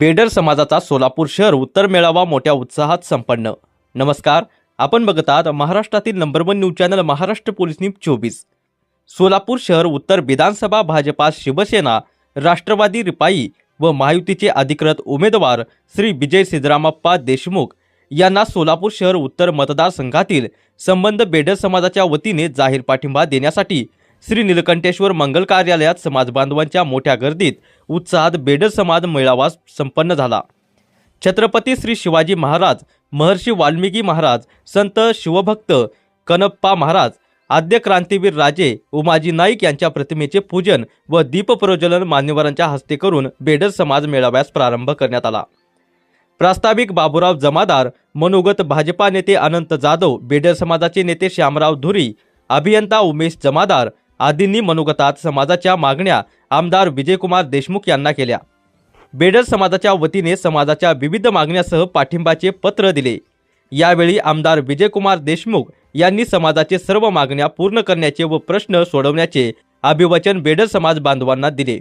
बेडर समाजाचा सोलापूर शहर उत्तर मेळावा मोठ्या उत्साहात संपन्न. नमस्कार आपण बघत आहात महाराष्ट्रातील number one news channel Maharashtra police news चोवीस. सोलापूर शहर उत्तर विधानसभा भाजपा शिवसेना राष्ट्रवादी रिपाई व महायुतीचे अधिकृत उमेदवार श्री विजय सिद्धरामप्पा देशमुख यांना सोलापूर शहर उत्तर मतदारसंघातील संबंध बेडर समाजाच्या वतीने जाहीर पाठिंबा देण्यासाठी श्री नीलकंठेश्वर मंगल कार्यालयात समाज बांधवांच्या मोठ्या गर्दीत उत्साहात बेडर समाज मेळावा संपन्न झाला. छत्रपती श्री शिवाजी महाराज महर्षी वाल्मिकी महाराज संत शिवभक्त कनप्पा महाराज आद्य क्रांतीवीर राजे उमाजी नाईक यांच्या प्रतिमेचे पूजन व दीपप्रज्वलन मान्यवरांच्या हस्ते करून बेडर समाज मेळाव्यास प्रारंभ करण्यात आला. प्रास्ताविक बाबूराव जमादार मनोगत भाजपा नेते अनंत जाधव बेडर समाजाचे नेते श्यामराव धुरी अभियंता उमेश जमादार आदींनी मनोगतात समाजाच्या मागण्या आमदार विजयकुमार देशमुख यांना केल्या. बेडर समाजाच्या वतीने समाजाच्या विविध मागण्यासह पाठिंबाचे पत्र दिले. यावेळी आमदार विजयकुमार देशमुख यांनी समाजाचे सर्व मागण्या पूर्ण करण्याचे व प्रश्न सोडवण्याचे अभिवचन बेडर समाज बांधवांना दिले.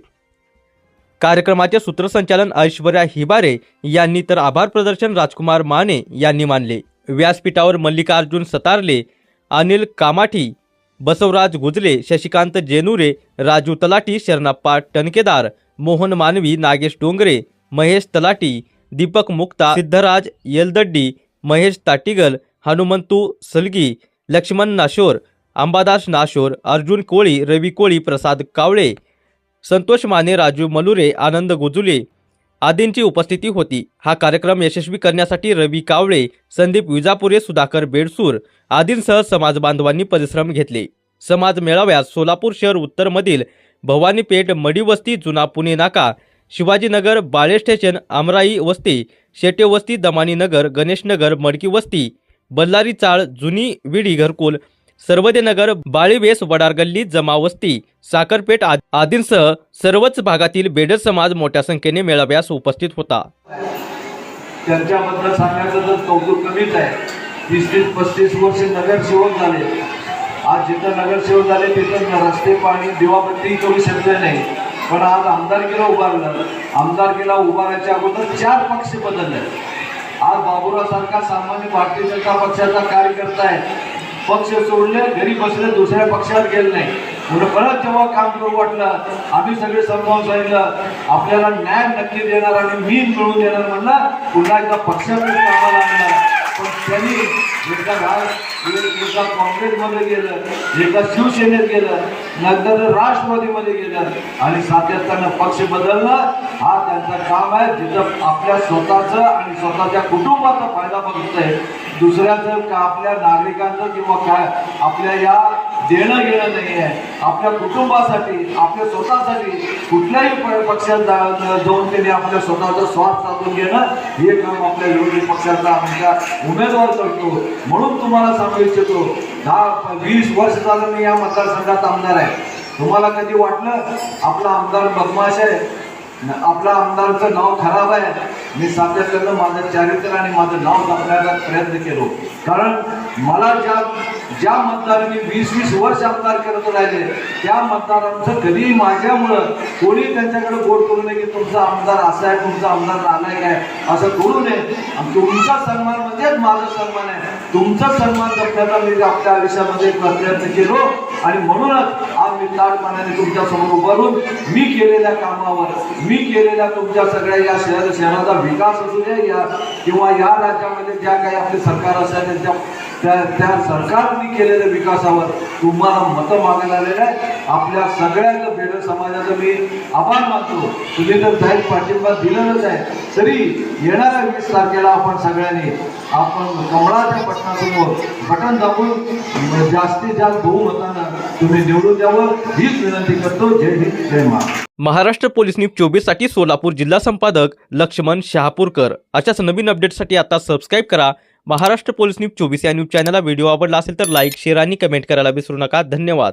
कार्यक्रमाचे सूत्रसंचालन ऐश्वर्या हिबारे यांनी तर आभार प्रदर्शन राजकुमार माने यांनी मानले. व्यासपीठावर मल्लिकार्जुन सतारले अनिल कामाठी बसवराज गुजले शशिकांत जेनुरे राजू तलाटी शरणाप्पा टणकेदार मोहन मानवी नागेश डोंगरे महेश तलाटी दीपक मुक्ता सिद्धराज येलदड्डी महेश ताटिगल हनुमंतू सलगी लक्ष्मण नाशोर अंबादास नाशोर अर्जुन कोळी रवी कोळी प्रसाद कावळे संतोष माने राजू मलुरे आनंद गुजुले आदींची उपस्थिती होती. हा कार्यक्रम यशस्वी करण्यासाठी रवी कावळे संदीप विजापुरे सुधाकर बेडसूर आदींसह समाज बांधवांनी परिश्रम घेतले. समाज मेळाव्यात सोलापूर शहर उत्तरमधील भवानीपेठ मडीवस्ती जुना पुणे नाका शिवाजीनगर बाळे स्टेशन आमराई वस्ती शेटे वस्ती दमानी नगर गणेशनगर मडकी वस्ती बल्लारी चाळ जुनी विडी घरकुल सर्वदेनगर बाळीवेस वडारगल्ली जमावस्ती साखरपेठ आदींसह सर्वच भागातील बेडर समाज मोठ्या संख्येने मेळाव्यास उपस्थित होता. त्यांच्याबद्दल सांगायचं तर कौतुक कमीच आहे. तीस तीस पस्तीस वर्ष नगरसेवक झाले. आज जिथं नगरसेवक झाले तिथं रस्ते पाणी दिवाबत्ती करू शकले नाही. पण आज आमदारकीला उभारलं. आमदारकीला उभारायच्या अगोदर चार पक्ष बदलले. आज बाबुराव सामान्य भारतीय जनता पक्षाचा कार्यकर्ता आहे. पक्ष सोडले घरी बसले दुसऱ्या पक्षात गेले नाही. म्हणून परत जेव्हा काम करू वाटलं आम्ही सगळे समजावून सांगितलं आपल्याला न्याय नक्की देणार आणि मी मिळवून देणार म्हणलं पुन्हा एकदा पक्षाकडे कामाला आणणार. पण त्यांनी एकदा एकदा काँग्रेसमध्ये गेलं एकदा शिवसेनेत गेलं नंतर राष्ट्रवादीमध्ये गेलं आणि सातत्यानं पक्ष बदलणं हा त्यांचं काम आहे जिथं आपल्या स्वतःचं आणि स्वतःच्या कुटुंबाचा फायदा बघतोय दुसऱ्याचं का आपल्या नागरिकांचं किंवा काय आपल्या या देणं घेणं नाही आहे आपल्या कुटुंबासाठी आपल्या स्वतःसाठी कुठल्याही पक्षात जाऊन त्यांनी आपल्या स्वतःचा स्वार्थ साधून घेणं हे काम आपल्या विरोधी पक्षाचा आमच्या उमेदवार करतो. म्हणून तुम्हाला सांगू इच्छितो दहा वीस वर्ष झालं मी या मतदारसंघात आमदार आहे. तुम्हाला कधी वाटलं? आपला आमदार बदमाश आहे. आपला आमदारचं नाव खराब आहे. मी सातत्यानं माझं चारित्र आणि माझं नाव जपण्याचा प्रयत्न केलो. कारण मला ज्या ज्या मतदारांनी वीस वीस वर्ष आमदार करत राहिले त्या मतदारांचं कधी माझ्यामुळं कोणी त्यांच्याकडे बोट करू नये की तुमचा आमदार असा आहे तुमचा आमदार नालायक आहे असं करू नये. आणि तुमचा सन्मान म्हणजेच माझा सन्मान आहे. तुमचा सन्मान जपण्याचा मी आपल्या आयुष्यामध्ये प्रयत्न केलो. आणि म्हणूनच मी ताटपणाने तुमच्यासमोर उभारून मी केलेल्या कामावर मी केलेल्या तुमच्या सगळ्या या शहर शहराचा विकास असू दे या किंवा या राज्यामध्ये ज्या काही आपले सरकार असेल त्यांच्या त्या त्या सरकारने केलेल्या विकासावर तुम्हाला मतं मागायला आलेलं आहे आपल्या सगळ्याचं समाजाचं मी आभार मानतो. तुम्ही तर जाहीर पाठिंबा दिलेलंच आहे. तरी येणाऱ्या वीस तारखेला आपण सगळ्यांनी आपण कमळाच्या पटनासमोर बटन दाबून जास्तीत जास्त बहुमतानं तुम्ही निवडून द्यावं हीच विनंती करतो. जय हिंद जय महाराष्ट्र. महाराष्ट्र पोलीस न्यूज चोवीससाठी सोलापूर जिल्हा संपादक लक्ष्मण शहापूरकर. अशाच नवीन अपडेटसाठी आता सबस्क्राईब करा. महाराष्ट्र पोलीस न्यूज चोवीस या न्यूज चॅनलला व्हिडिओ आवडला असेल तर लाईक शेअर आणि कमेंट करायला विसरू नका. धन्यवाद.